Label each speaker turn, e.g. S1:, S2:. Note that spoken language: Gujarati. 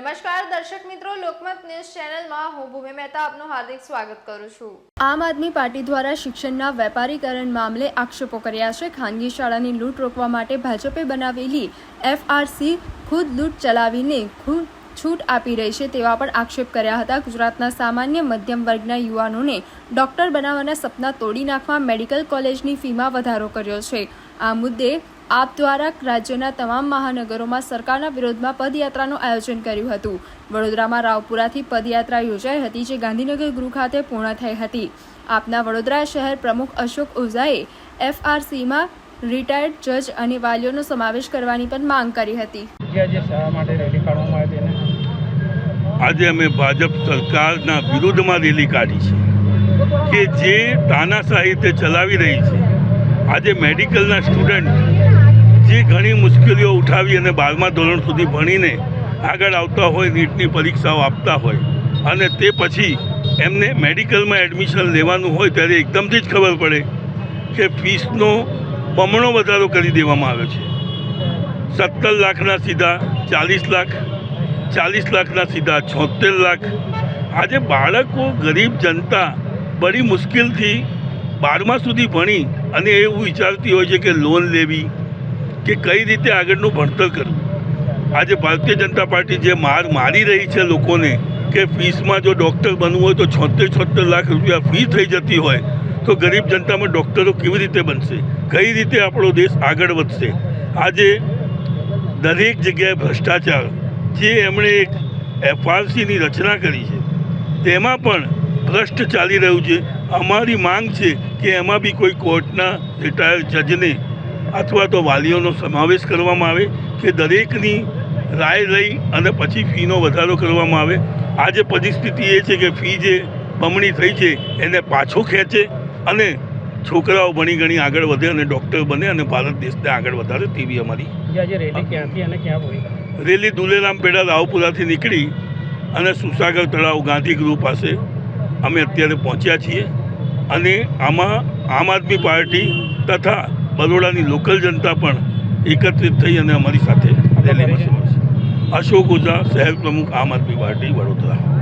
S1: નમસ્કાર, દર્શક મિત્રો, લોકમત ન્યૂઝ ચેનલમાં હું ભૂમિ મહેતા આપનું હાર્દિક સ્વાગત કરું છું.
S2: આમ આદમી પાર્ટી દ્વારા શિક્ષણના વેપારીકરણ મામલે આક્ષેપો કર્યા છે. ખાનગી શાળાની લૂંટ રોકવા માટે ભાજપે બનાવેલી એફઆરસી ખુદ લૂંટ ચલાવીને ખુદ છૂટ આપી રહી છે તેવા પણ આક્ષેપ કર્યા હતા. ગુજરાતના સામાન્ય મધ્યમ વર્ગના યુવાનોને ડોક્ટર બનાવવાના સપના તોડી નાખવા મેડિકલ કોલેજની ફીમાં વધારો કર્યો છે. આ મુદ્દે આપ દ્વારા રાજ્યના તમામ મહાનગરોમાં સરકારના વિરોધમાં પદયાત્રાનું આયોજન કર્યું હતું. વડોદરામાં રાવપુરાથી પદયાત્રા યોજાઈ હતી જે ગાંધીનગર ગૃહ ખાતે પૂર્ણ થઈ હતી. આપના વડોદરા શહેર પ્રમુખ અશોક ઓઝાએ એફઆરસીમાં રિટાયર્ડ જજ અને વાલીઓનો સમાવેશ કરવાની પણ માંગ કરી હતી.
S3: આજે
S4: અમે ભાજપ સરકારના વિરુદ્ધમાં રેલી કાઢી છે કે જે તાનાશાહી તે ચલાવી રહી છે. આજે મેડિકલના સ્ટુડન્ટ જે ઘણી મુશ્કેલીઓ ઉઠાવી અને બારમા ધોરણ સુધી ભણીને આગળ આવતા હોય, નીટની પરીક્ષાઓ આપતા હોય. અને તે પછી એમને મેડિકલમાં એડમિશન લેવાનું હોય ત્યારે એકદમથી જ ખબર પડે કે ફીસનો બમણો વધારો કરી દેવામાં આવ્યો છે. સત્તર લાખના સીધા, ચાલીસ લાખ, ચાલીસ લાખના સીધા, છોતેર લાખ. આજે બાળકો, ગરીબ જનતા બડી મુશ્કેલથી બારમા સુધી ભણી અને એવું વિચારતી હોય છે કે લોન લેવી કે કઈ રીતે આગળનું ભણતર કરવું? આજે ભારતીય જનતા પાર્ટી જે માર મારી રહી છે લોકોને કે ફીસમાં જો ડૉક્ટર બનવું હોય તો છોતેર છોતેર લાખ રૂપિયા ફી થઈ જતી હોય, તો ગરીબ જનતામાં ડૉક્ટરો કેવી રીતે બનશે? કઈ રીતે આપણો દેશ આગળ વધશે? આજે દરેક જગ્યાએ ભ્રષ્ટાચાર, જે એમણે એક એફઆરસીની રચના કરી છે, તેમાં પણ ભ્રષ્ટ ચાલી રહ્યું છે. અમારી માંગ છે કે એમાં બી કોઈ કોર્ટના રિટાયર્ડ જજને અથવા તો વાલીઓનો સમાવેશ કરવામાં આવે કે દરેકની રાય લઈ અને પછી ફીનો વધારો કરવામાં આવે. આજે પરિસ્થિતિ એ છે કે ફી જે બમણી થઈ છે એને પાછો ખેંચે અને છોકરાઓ ભણી ગણી આગળ વધે અને ડૉક્ટર બને અને ભારત દેશને આગળ વધારે તેવી અમારી.
S3: રેલી
S4: દુલેરામ પેડા રાવપુરાથી નીકળી અને સુસાગર તળાવ ગાંધી ગૃહ પાસે અમે અત્યારે પહોંચ્યા છીએ. અને આમાં આમ આદમી પાર્ટી તથા બરોડાની લોકલ જનતા પણ એકત્રિત થઈ અને અમારી સાથે રેલીમાં અશોક ઓઝા, શહેર પ્રમુખ આમ આદમી પાર્ટી, વડોદરા.